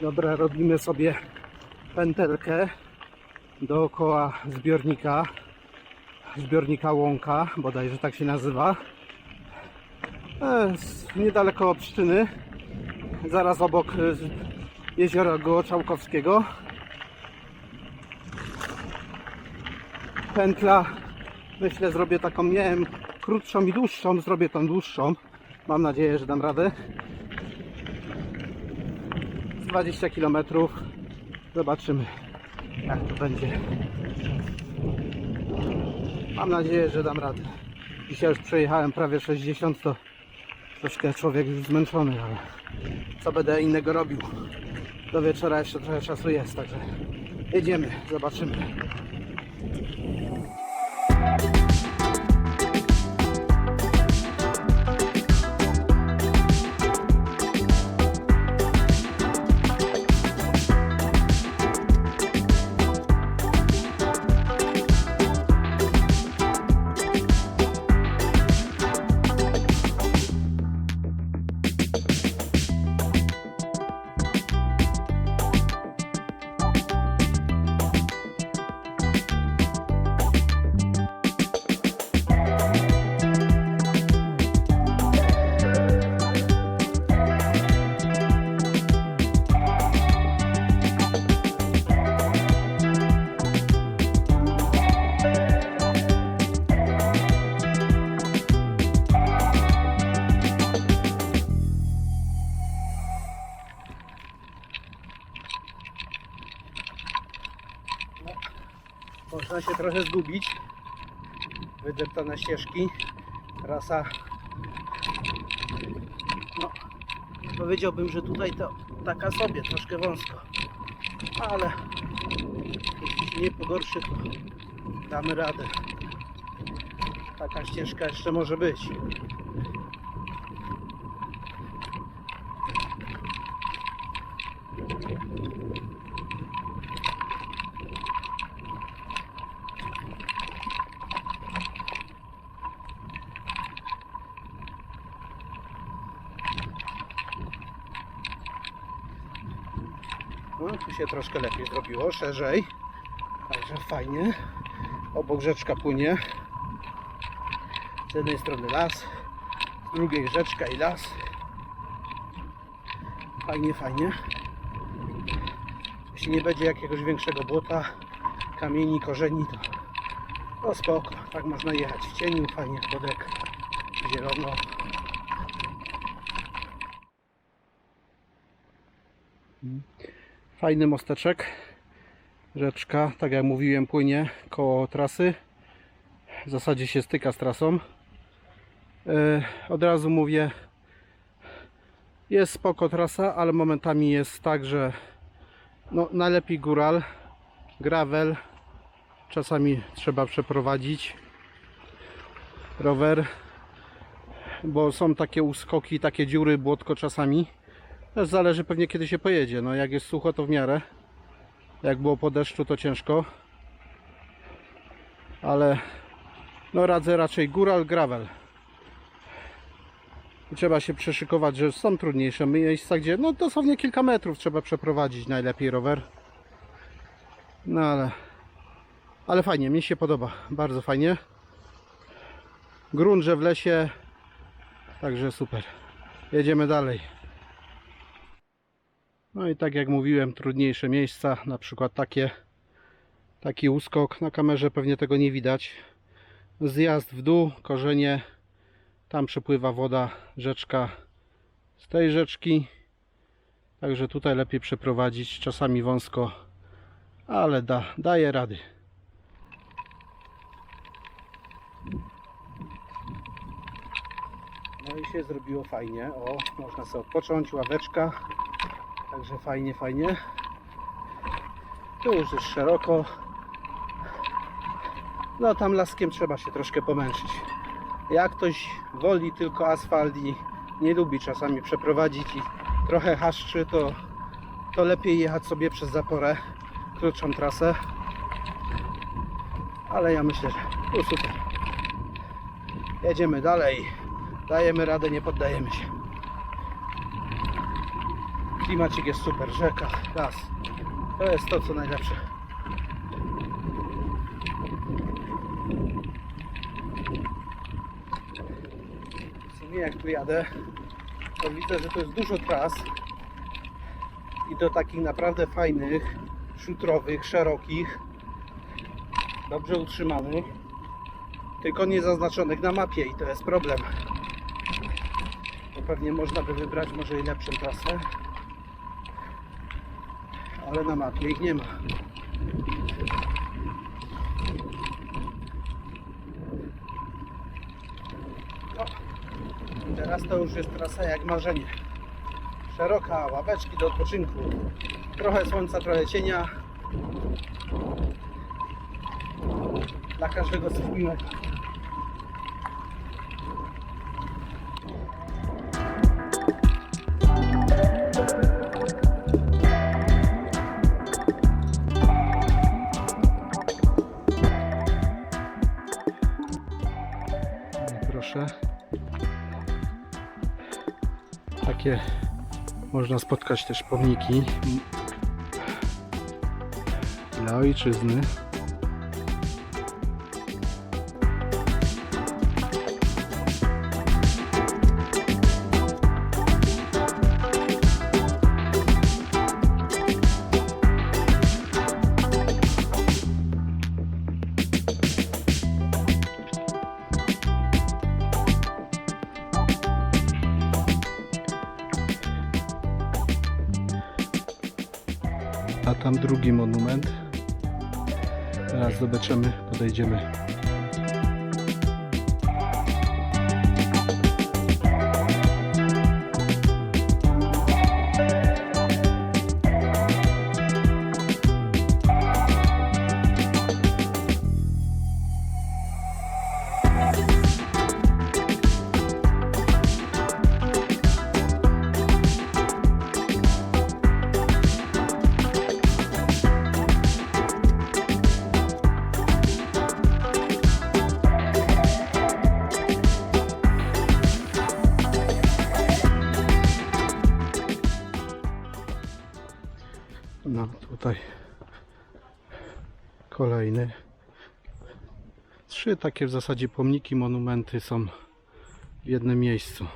Dobra, robimy sobie pętelkę dookoła zbiornika. Zbiornika Łąka, bodajże tak się nazywa. E, niedaleko Pszczyny, zaraz obok e, jeziora Gołoczałkowskiego. Pętla, myślę, zrobię taką, miałem krótszą i dłuższą, zrobię tą dłuższą. Mam nadzieję, że dam radę. Z 20 km. Zobaczymy, jak to będzie. Mam nadzieję, że dam radę. Dzisiaj już przejechałem prawie 60, to troszkę człowiek już zmęczony, ale co będę innego robił? Do wieczora jeszcze trochę czasu jest, także jedziemy, zobaczymy. Trochę zgubić. Wydeptane ścieżki. Trasa. No, powiedziałbym, że tutaj to taka sobie, troszkę wąsko. Ale jeśli się nie pogorszy, to damy radę. Taka ścieżka jeszcze może być. No, tu się troszkę lepiej zrobiło, szerzej. Także fajnie. Obok rzeczka płynie. Z jednej strony las, z drugiej rzeczka i las. Fajnie, fajnie. Jeśli nie będzie jakiegoś większego błota, kamieni, korzeni, to, to spoko. Tak można jechać w cieniu, fajnie, wodek, zielono. Fajny mosteczek. Rzeczka, tak jak mówiłem, płynie koło trasy. W zasadzie się styka z trasą. E, Od razu mówię, jest spoko trasa, ale momentami jest tak, że no, najlepiej góral, gravel, czasami trzeba przeprowadzić rower, bo są takie uskoki, takie dziury, błotko czasami. Też zależy pewnie kiedy się pojedzie. No jak jest sucho to w miarę. Jak było po deszczu to ciężko. Ale no radzę raczej góral, gravel. Trzeba się przeszykować, że są trudniejsze miejsca, gdzie no dosłownie kilka metrów trzeba przeprowadzić najlepiej rower. No ale ale fajnie, mi się podoba, bardzo fajnie. Grunt, że w lesie, także super. Jedziemy dalej. No i tak jak mówiłem, trudniejsze miejsca, na przykład takie, taki uskok. Na kamerze pewnie tego nie widać. Zjazd w dół, korzenie, tam przepływa woda, rzeczka z tej rzeczki. Także tutaj lepiej przeprowadzić, czasami wąsko, ale da, daje rady. No i się zrobiło fajnie. O, można sobie odpocząć, ławeczka. Także fajnie, fajnie. Tu już jest szeroko. No tam laskiem trzeba się troszkę pomęczyć. Jak ktoś woli tylko asfalt i nie lubi czasami przeprowadzić i trochę haszczy, to, to lepiej jechać sobie przez zaporę, krótszą trasę. Ale ja myślę, że tu super. Jedziemy dalej. Dajemy radę, nie poddajemy się. Klimacik jest super, rzeka, las. To jest to co najlepsze. W sumie jak tu jadę, to widzę, że to jest dużo tras i do takich naprawdę fajnych, szutrowych, szerokich, dobrze utrzymanych, tylko nie zaznaczonych na mapie i to jest problem. Bo pewnie można by wybrać może i lepszą trasę, ale na mapie ich nie ma. No, teraz to już jest trasa jak marzenie. Szeroka, ławeczki do odpoczynku, trochę słońca, trochę cienia. Dla każdego coś miłego. Proszę. Takie można spotkać też pomniki dla ojczyzny. Drugi monument. Teraz zobaczymy, podejdziemy. No tutaj kolejny. Trzy takie w zasadzie pomniki, monumenty są w jednym miejscu.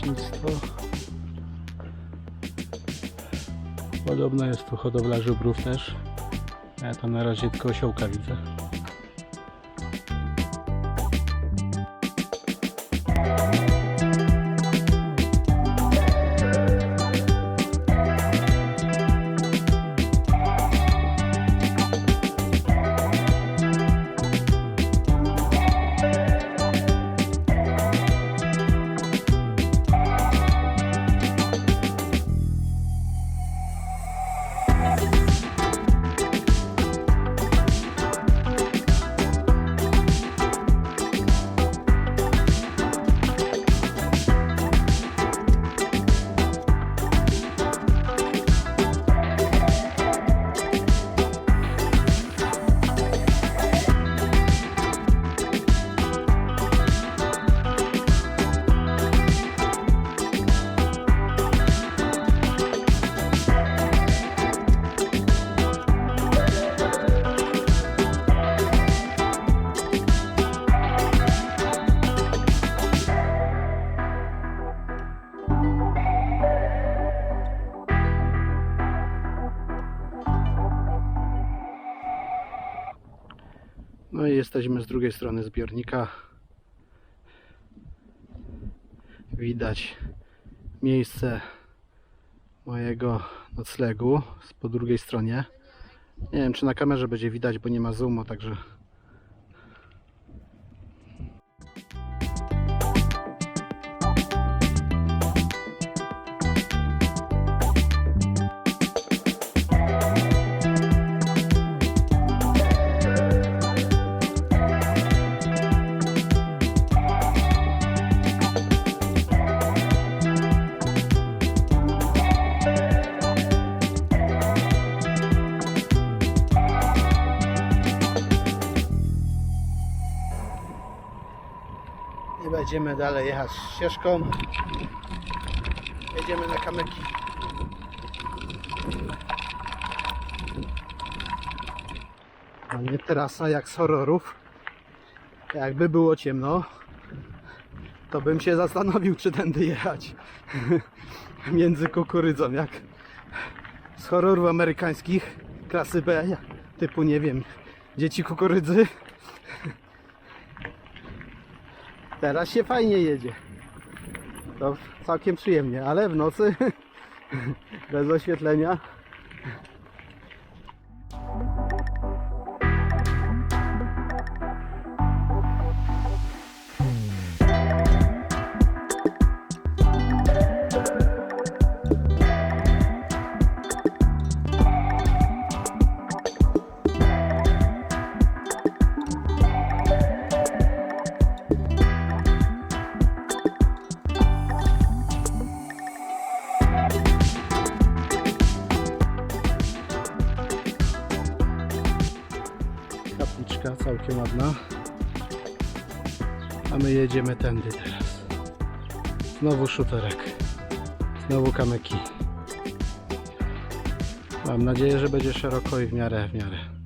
Leśnictwo. Podobno jest tu hodowla żubrów też. Ja tam na razie tylko osiołka widzę. No i jesteśmy z drugiej strony zbiornika. Widać miejsce mojego noclegu po drugiej stronie. Nie wiem, czy na kamerze będzie widać, bo nie ma zoomu, także będziemy dalej jechać ścieżką. Jedziemy na kamyki. A nie trasa jak z horrorów. Jakby było ciemno, to bym się zastanowił, czy tędy jechać. Między kukurydzą, jak z horrorów amerykańskich klasy B, typu nie wiem, dzieci kukurydzy. Teraz się fajnie jedzie. To całkiem przyjemnie, ale w nocy bez oświetlenia. Jedziemy tędy teraz. Znowu szuterek. Znowu kamyki. Mam nadzieję, że będzie szeroko i w miarę, w miarę.